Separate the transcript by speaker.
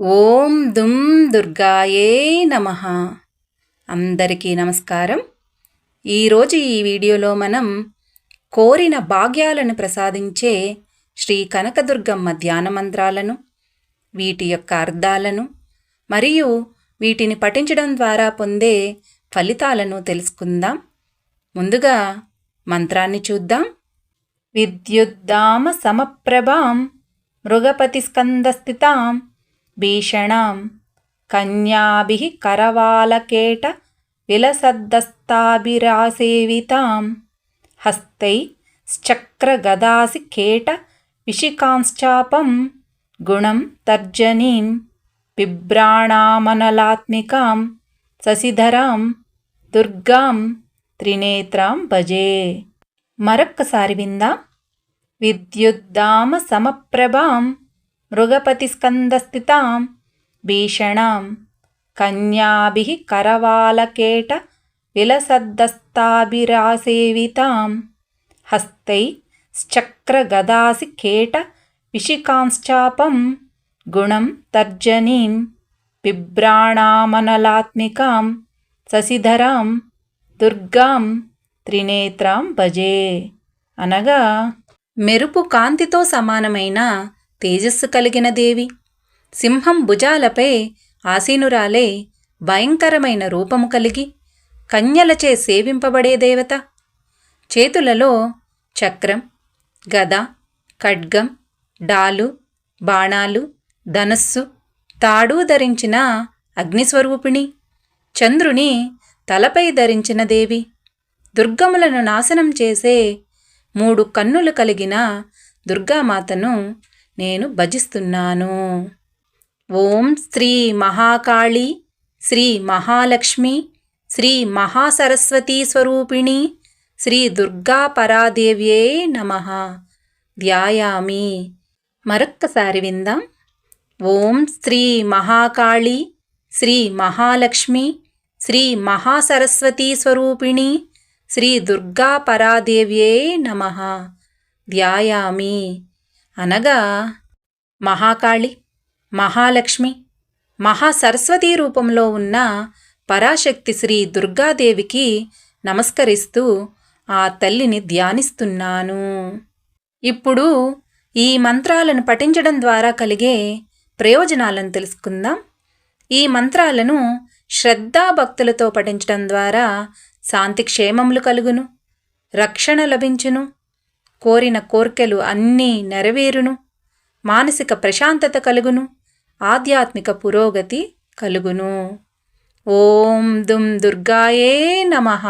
Speaker 1: ఓం దుమ్ దుర్గాయే నమ. అందరికీ నమస్కారం. ఈరోజు ఈ వీడియోలో మనం కోరిన భాగ్యాలను ప్రసాదించే శ్రీ కనకదుర్గమ్మ ధ్యాన మంత్రాలను వీటి యొక్క అర్థాలను మరియు వీటిని పఠించడం ద్వారా పొందే ఫలితాలను తెలుసుకుందాం. ముందుగా మంత్రాన్ని చూద్దాం. విద్యుద్దామ సమప్రభాం మృగపతి స్కందస్థితాం భీషణాం కన్యాభిः करवालकेट विलसद्दस्ताभिरासेवितां हस्तैश्चक्रगदासि केट विशिकांश्चापं गुणं तर्जनीं बिभ्राणामनलात्मिकां శశిధరాం దుర్గాం త్రినేత్రాం భజే మరొక్కసారి విందాం విద్యుద్దామ సమప్రభాం మృగపతిస్కందస్థితాం భీషణాం కన్యాభిः करवालकेट విలసద్దస్తాభిరాసేవితాం హస్తై చక్రగదాసి కేట విశికాంశ్చాపం గుణం తర్జనీం బిభ్రాణామనలాత్మికాం శశిధరాం దుర్గాం త్రినేత్రాం భజే అనగా మెరుపు కాంతితో సమానమైన తేజస్సు కలిగిన దేవి. సింహం భుజాలపై ఆసీనురాలే భయంకరమైన రూపము కలిగి కన్యలచే సేవింపబడే దేవత. చేతులలో చక్రం గద ఖడ్గం డాలు బాణాలు ధనస్సు తాడు ధరించిన అగ్నిస్వరూపిణి. చంద్రుని తలపై ధరించిన దేవి. దుర్గములను నాశనం చేసే మూడు కన్నులు కలిగిన దుర్గామాతను నేను భజిస్తున్నాను. ఓం శ్రీ మహాకాళి శ్రీ మహాలక్ష్మి శ్రీ మహాసరస్వతీ స్వరూపిణి శ్రీ దుర్గా పరాదేవ్యే నమ. ధ్యాయామి. మరొక్కసారి విందాం. ఓం శ్రీ మహాకాళి శ్రీ మహాలక్ష్మి శ్రీ మహాసరస్వతీ స్వరూపిణి శ్రీ దుర్గా పరాదేవ్యే నమ. ధ్యాయామి. అనగా మహాకాళి మహాలక్ష్మి మహాసరస్వతీ రూపంలో ఉన్న పరాశక్తి శ్రీ దుర్గాదేవికి నమస్కరిస్తూ ఆ తల్లిని ధ్యానిస్తున్నాను. ఇప్పుడు ఈ మంత్రాలను పఠించడం ద్వారా కలిగే ప్రయోజనాలను తెలుసుకుందాం. ఈ మంత్రాలను శ్రద్ధాభక్తులతో పఠించడం ద్వారా శాంతి క్షేమములు కలుగును రక్షణ లభించును కోరిన కోర్కెలు అన్నీ నెరవేరును. మానసిక ప్రశాంతత కలుగును ఆధ్యాత్మిక పురోగతి కలుగును. ఓం దుం దుర్గాయే నమః.